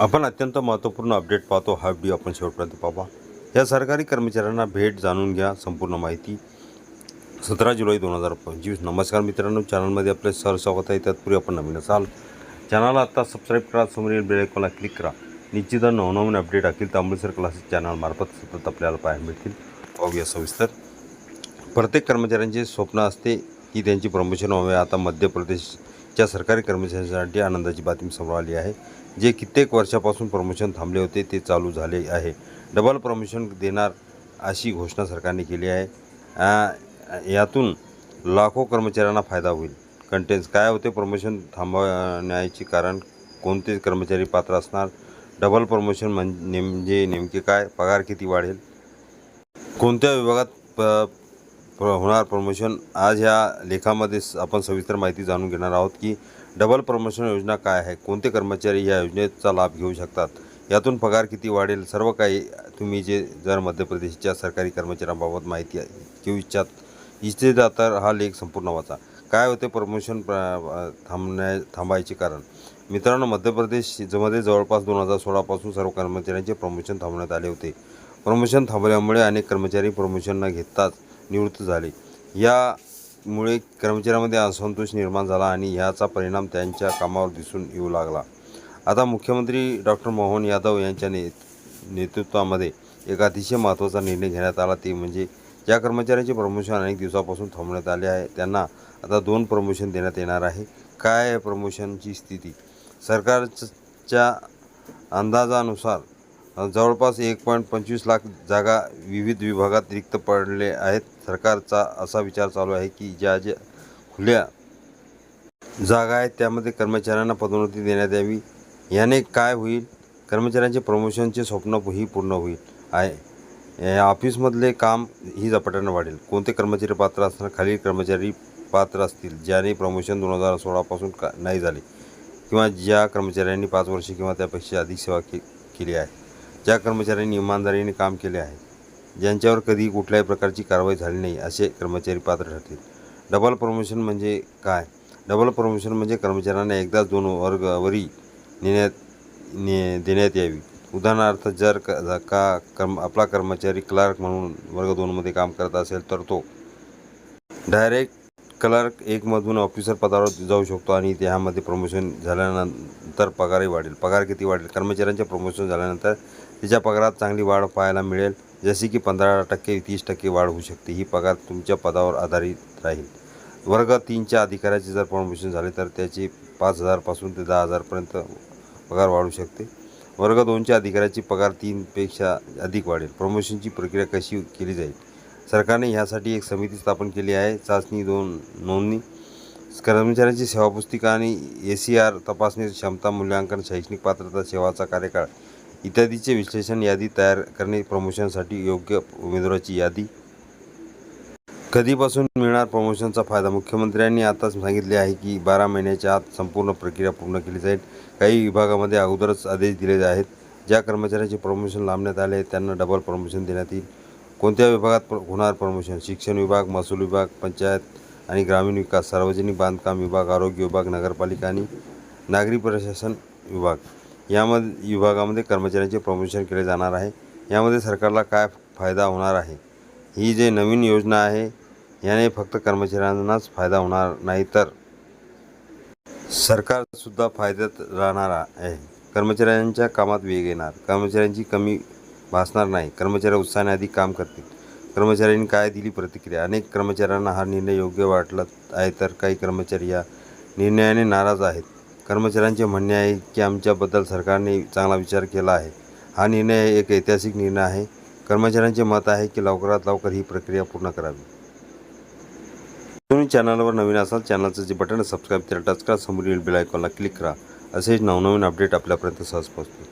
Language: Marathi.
आपण अत्यंत महत्त्वपूर्ण अपडेट पाहतो हा व्हिडिओ आपण शेवटपर्यंत पाहा. या सरकारी कर्मचाऱ्यांना भेट जाणून घ्या संपूर्ण माहिती. सतरा जुलै दोन हजार पंचवीस. नमस्कार मित्रांनो चॅनलमध्ये आपले सर स्वागत आहे. तत्पूर्वी आपण नवीन असाल चॅनलला आत्ता सबस्क्राईब करा समोरील बेल क्लिक करा. निश्चित नवनवीन अपडेट अखिल तांबुळसर क्लासेस चॅनलमार्फत सतत आपल्याला पाहायला मिळतील. पाहूया सविस्तर. प्रत्येक कर्मचाऱ्यांचे स्वप्न असते की त्यांची प्रमोशन व्हावे. आता मध्य प्रदेश ज्या सरकारी कर्मचाऱ्यांसाठी आनंदाची बातमी समोर आली आहे जे कित्येक वर्षापासून प्रमोशन थांबले होते ते चालू झाले आहे. डबल प्रमोशन देणार अशी घोषणा सरकारने केली आहे. यातून लाखो कर्मचाऱ्यांना फायदा होईल. कंटेन्स काय होते? प्रमोशन थांबवण्याचे कारण कोणते कर्मचारी पात्र असणार? डबल प्रमोशन म्हणजे नेमके काय? पगार किती वाढेल? कोणत्या विभागात प प्र होणार प्रमोशन आज ह्या लेखामध्ये स- आपण सविस्तर माहिती जाणून घेणार आहोत की डबल प्रमोशन योजना काय आहे? कोणते कर्मचारी या योजनेचा लाभ घेऊ शकतात? यातून पगार किती वाढेल? सर्व काही तुम्ही जे जर मध्य प्रदेशच्या सरकारी कर्मचाऱ्यांबाबत माहिती घेऊ इच्छात इच्छिता तर हा लेख संपूर्ण वाचा. काय होते प्रमोशन प्र- थांबण्या थांबायचे कारण? मित्रांनो मध्य प्रदेशमध्ये जवळपास दोन हजार सोळापासून सर्व कर्मचाऱ्यांचे प्रमोशन थांबवण्यात आले होते. प्रमोशन थांबल्यामुळे अनेक कर्मचारी प्रमोशन न घेताच निवृत्त झाले. यामुळे कर्मचाऱ्यांमध्ये असंतोष निर्माण झाला आणि ह्याचा परिणाम त्यांच्या कामावर दिसून येऊ लागला. आता मुख्यमंत्री डॉक्टर मोहन यादव यांच्या ने नेतृत्वामध्ये एक अतिशय महत्त्वाचा निर्णय घेण्यात आला. ते म्हणजे ज्या कर्मचाऱ्यांचे प्रमोशन अनेक दिवसापासून थांबवण्यात आले आहे त्यांना आता दोन प्रमोशन देण्यात येणार आहे. काय आहे प्रमोशनची स्थिती? सरकारच्या अंदाजानुसार जवळपास एक पॉईंट पंचवीस लाख जागा विविध विभागात रिक्त पडले आहेत. सरकारचा असा विचार चालू आहे की ज्या ज्या खुल्या जागा आहेत त्यामध्ये कर्मचाऱ्यांना पदोन्नती देण्यात यावी. याने काय होईल? कर्मचाऱ्यांचे प्रमोशनचे स्वप्न ही पूर्ण होईल. आहे. या ऑफिसमधले काम ही झपाट्यानं वाढेल. कोणते कर्मचारी पात्र असणार? खालील कर्मचारी पात्र असतील ज्याने प्रमोशन दोन हजार सोळापासून का नाही झाले. किंवा ज्या कर्मचाऱ्यांनी पाच वर्षे किंवा त्यापेक्षा अधिक सेवा के केली आहे. ज्या कर्मचाऱ्यांनी इमानदारीने काम केले आहे ज्यांच्यावर कधी कुठल्याही प्रकारची कारवाई झाली नाही असे कर्मचारी पात्र ठरतील. डबल प्रमोशन म्हणजे काय? डबल प्रमोशन म्हणजे कर्मचाऱ्यांना एकदाच दोन वर्गवरी नेण्यात ने देण्यात यावी. उदाहरणार्थ जर क का कर्म आपला कर्मचारी क्लार्क म्हणून वर्ग दोनमध्ये काम करत असेल तर तो डायरेक्ट क्लार्क एकमधून ऑफिसर पदावर जाऊ शकतो आणि त्यामध्ये प्रमोशन झाल्यानंतर पगारही वाढेल. पगार किती वाढेल? कर्मचाऱ्यांचे प्रमोशन झाल्यानंतर त्याच्या पगारात चांगली वाढ पाहायला मिळेल. जसे की पंधरा टक्के तीस टक्के वाढ होऊ शकते. ही पगार तुमच्या पदावर आधारित राहील. वर्ग तीनच्या अधिकाऱ्याचे जर प्रमोशन झाले तर त्याची पाच हजारपासून ते दहा हजारपर्यंत पगार वाढू शकते. वर्ग दोनच्या अधिकाऱ्याची पगार तीनपेक्षा अधिक वाढेल. प्रमोशनची प्रक्रिया कशी केली जाईल? सरकारने ह्यासाठी एक समिती स्थापन केली आहे. चाचणी दोन नोंदणी कर्मचाऱ्यांची सेवापुस्तिका आणि ए सी आर तपासणी क्षमता मूल्यांकन शैक्षणिक पात्रता सेवाचा कार्यकाळ इत्यादीचे विश्लेषण यादी तयार करणे प्रमोशनसाठी योग्य उमेदवाराची यादी. कधीपासून मिळणार प्रमोशनचा फायदा? मुख्यमंत्र्यांनी आताच सांगितले आहे की बारा महिन्याच्या आत संपूर्ण प्रक्रिया पूर्ण केली जाईल. काही विभागामध्ये अगोदरच आदेश दिले आहेत. ज्या कर्मचाऱ्यांचे प्रमोशन लांबण्यात आले आहे त्यांना डबल प्रमोशन देण्यात येईल. कोणत्या विभागात प्र- होणार प्रमोशन? शिक्षण विभाग महसूल विभाग पंचायत आणि ग्रामीण विकास सार्वजनिक बांधकाम विभाग आरोग्य विभाग नगरपालिका आणि नागरी प्रशासन विभाग. यामध्ये विभागामध्ये कर्मचाऱ्यांचे प्रमोशन केले जाणार आहे. यामध्ये सरकारला काय फायदा होणार आहे? ही जे नवीन योजना आहे याने फक्त कर्मचाऱ्यांनाच फायदा होणार नाही तर? सरकारसुद्धा फायद्यात राहणार आहे. कर्मचाऱ्यांच्या कामात वेग येणार. कर्मचाऱ्यांची कमी भासणार नाही. कर्मचारी उत्साहाने अधिक काम करतील. कर्मचाऱ्यांनी काय दिली प्रतिक्रिया? अनेक कर्मचाऱ्यांना हा निर्णय योग्य वाटला आहे तर काही कर्मचारी या निर्णयाने नाराज आहेत. कर्मचाऱ्यांचे म्हणणे आहे की आमच्याबद्दल सरकारने चांगला विचार केला आहे. हा निर्णय एक ऐतिहासिक निर्णय आहे. कर्मचाऱ्यांचे मत आहे की लवकरात लवकर ही प्रक्रिया पूर्ण करावी. तुम्ही चॅनलवर नवीन असाल चॅनलचं जे बटन सबस्क्राईब त्याला टच करा समोरील बेल आयकॉनला क्लिक करा. असेच नवनवीन अपडेट आपल्यापर्यंत सहज पोहोचतील.